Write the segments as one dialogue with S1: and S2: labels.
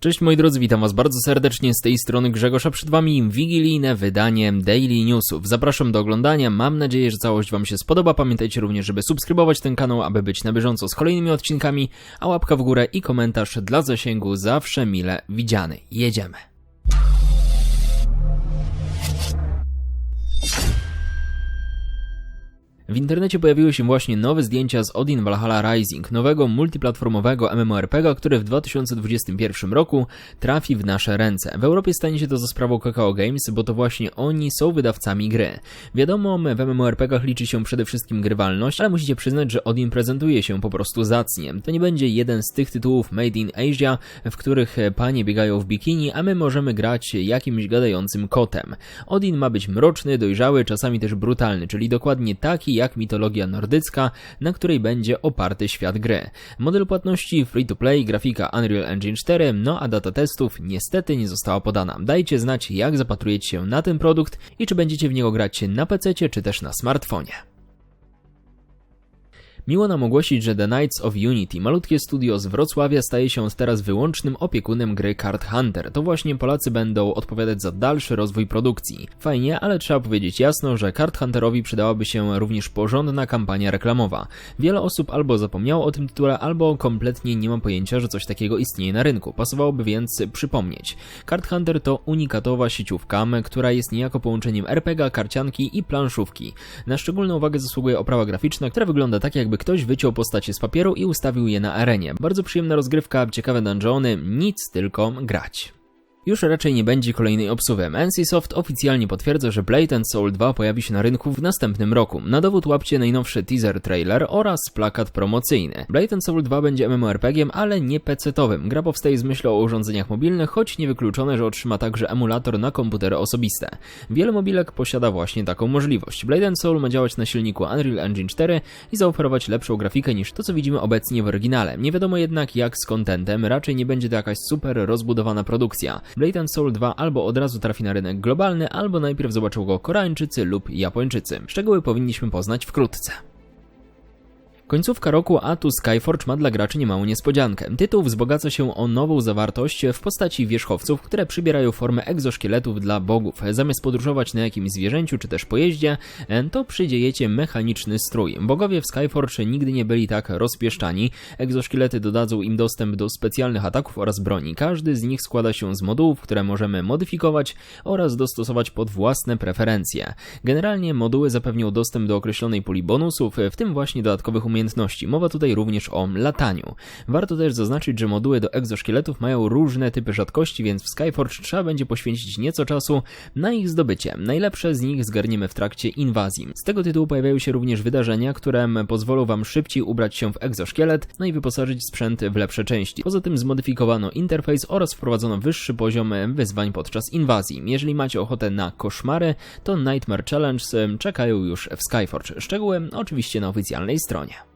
S1: Cześć moi drodzy, witam was bardzo serdecznie z tej strony Grzegorz, a przed wami wigilijne wydanie Daily Newsów. Zapraszam do oglądania, mam nadzieję, że całość wam się spodoba. Pamiętajcie również, żeby subskrybować ten kanał, aby być na bieżąco z kolejnymi odcinkami, a łapka w górę i komentarz dla zasięgu zawsze mile widziany. Jedziemy. W internecie pojawiły się właśnie nowe zdjęcia z Odin Valhalla Rising, nowego multiplatformowego MMORPG, który w 2021 roku trafi w nasze ręce. W Europie stanie się to za sprawą Kakao Games, bo to właśnie oni są wydawcami gry. Wiadomo, w MMORPGach liczy się przede wszystkim grywalność, ale musicie przyznać, że Odin prezentuje się po prostu zacnie. To nie będzie jeden z tych tytułów Made in Asia, w których panie biegają w bikini, a my możemy grać jakimś gadającym kotem. Odin ma być mroczny, dojrzały, czasami też brutalny, czyli dokładnie taki, jak mitologia nordycka, na której będzie oparty świat gry. Model płatności free-to-play, grafika Unreal Engine 4, no a data testów niestety nie została podana. Dajcie znać, jak zapatrujecie się na ten produkt i czy będziecie w niego grać na PC czy też na smartfonie. Miło nam ogłosić, że The Knights of Unity, malutkie studio z Wrocławia, staje się teraz wyłącznym opiekunem gry Card Hunter. To właśnie Polacy będą odpowiadać za dalszy rozwój produkcji. Fajnie, ale trzeba powiedzieć jasno, że Card Hunterowi przydałaby się również porządna kampania reklamowa. Wiele osób albo zapomniało o tym tytule, albo kompletnie nie ma pojęcia, że coś takiego istnieje na rynku. Pasowałoby więc przypomnieć. Card Hunter to unikatowa sieciówka, która jest niejako połączeniem RPG, karcianki i planszówki. Na szczególną uwagę zasługuje oprawa graficzna, która wygląda tak jakby ktoś wyciął postacie z papieru i ustawił je na arenie. Bardzo przyjemna rozgrywka, ciekawe dungeony, nic tylko grać. Już raczej nie będzie kolejnej obsuwy. NCSoft oficjalnie potwierdza, że Blade and Soul 2 pojawi się na rynku w następnym roku. Na dowód łapcie najnowszy teaser trailer oraz plakat promocyjny. Blade and Soul 2 będzie MMORPGiem, ale nie PC-towym. Gra powstaje z myślą o urządzeniach mobilnych, choć niewykluczone, że otrzyma także emulator na komputery osobiste. Wiele mobilek posiada właśnie taką możliwość. Blade and Soul ma działać na silniku Unreal Engine 4 i zaoferować lepszą grafikę niż to, co widzimy obecnie w oryginale. Nie wiadomo jednak jak z contentem, raczej nie będzie to jakaś super rozbudowana produkcja. Blade Soul 2 albo od razu trafi na rynek globalny, albo najpierw zobaczą go Koreańczycy lub Japończycy. Szczegóły powinniśmy poznać wkrótce. Końcówka roku, a tu Skyforge ma dla graczy niemałą niespodziankę. Tytuł wzbogaca się o nową zawartość w postaci wierzchowców, które przybierają formę egzoszkieletów dla bogów. Zamiast podróżować na jakimś zwierzęciu czy też pojeździe, to przydziejecie mechaniczny strój. Bogowie w Skyforge nigdy nie byli tak rozpieszczani. Egzoszkielety dodadzą im dostęp do specjalnych ataków oraz broni. Każdy z nich składa się z modułów, które możemy modyfikować oraz dostosować pod własne preferencje. Generalnie moduły zapewnią dostęp do określonej puli bonusów, w tym właśnie dodatkowych umiejętności umiejętności. Mowa tutaj również o lataniu. Warto też zaznaczyć, że moduły do egzoszkieletów mają różne typy rzadkości, więc w Skyforge trzeba będzie poświęcić nieco czasu na ich zdobycie. Najlepsze z nich zgarniemy w trakcie inwazji. Z tego tytułu pojawiają się również wydarzenia, które pozwolą Wam szybciej ubrać się w egzoszkielet, no i wyposażyć sprzęt w lepsze części. Poza tym zmodyfikowano interfejs oraz wprowadzono wyższy poziom wyzwań podczas inwazji. Jeżeli macie ochotę na koszmary, to Nightmare Challenge czekają już w Skyforge. Szczegóły oczywiście na oficjalnej stronie.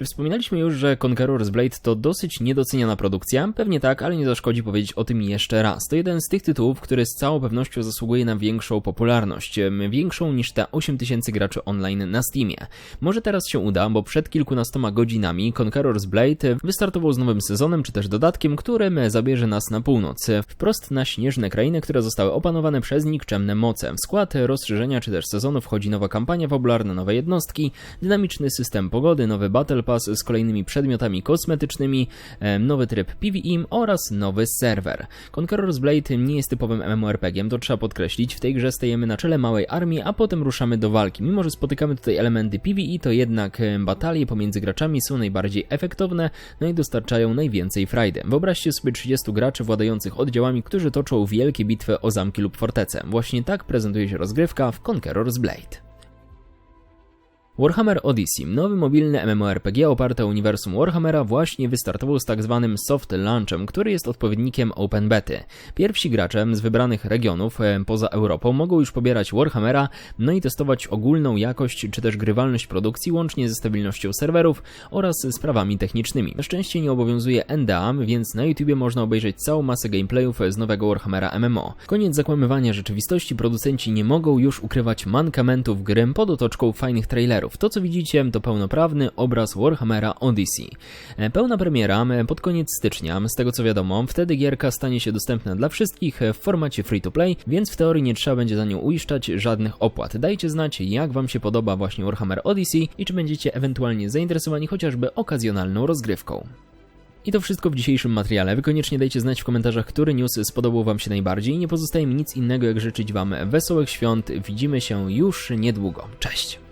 S1: Czy wspominaliśmy już, że Conqueror's Blade to dosyć niedoceniana produkcja? Pewnie tak, ale nie zaszkodzi powiedzieć o tym jeszcze raz. To jeden z tych tytułów, który z całą pewnością zasługuje na większą popularność. Większą niż te 8000 graczy online na Steamie. Może teraz się uda, bo przed kilkunastoma godzinami Conqueror's Blade wystartował z nowym sezonem, czy też dodatkiem, którym zabierze nas na północ. Wprost na śnieżne krainy, które zostały opanowane przez nikczemne moce. W skład rozszerzenia, czy też sezonu wchodzi nowa kampania fabularna, nowe jednostki, dynamiczny system pogody, nowy battle pas z kolejnymi przedmiotami kosmetycznymi, nowy tryb PvE oraz nowy serwer. Conqueror's Blade nie jest typowym MMORPG, to trzeba podkreślić. W tej grze stajemy na czele małej armii, a potem ruszamy do walki. Mimo, że spotykamy tutaj elementy PvE, to jednak batalie pomiędzy graczami są najbardziej efektowne, no i dostarczają najwięcej frajdy. Wyobraźcie sobie 30 graczy władających oddziałami, którzy toczą wielkie bitwy o zamki lub fortece. Właśnie tak prezentuje się rozgrywka w Conqueror's Blade. Warhammer Odyssey, nowy mobilny MMORPG oparty o uniwersum Warhammera właśnie wystartował z tak zwanym soft launchem, który jest odpowiednikiem Open Bety. Pierwsi gracze z wybranych regionów e, poza Europą mogą już pobierać Warhammera, no i testować ogólną jakość czy też grywalność produkcji łącznie ze stabilnością serwerów oraz sprawami technicznymi. Na szczęście nie obowiązuje NDA, więc na YouTubie można obejrzeć całą masę gameplayów z nowego Warhammera MMO. Koniec zakłamywania rzeczywistości, producenci nie mogą już ukrywać mankamentów gry pod otoczką fajnych trailerów. Trailerów. To co widzicie to pełnoprawny obraz Warhammera Odyssey. Pełna premiera e, pod koniec stycznia, z tego co wiadomo, wtedy gierka stanie się dostępna dla wszystkich e, w formacie free to play, więc w teorii nie trzeba będzie za nią uiszczać żadnych opłat. Dajcie znać jak wam się podoba właśnie Warhammer Odyssey i czy będziecie ewentualnie zainteresowani chociażby okazjonalną rozgrywką. I to wszystko w dzisiejszym materiale. Wy koniecznie dajcie znać w komentarzach, który news spodobał Wam się najbardziej. Nie pozostaje mi nic innego, jak życzyć Wam wesołych świąt. Widzimy się już niedługo. Cześć!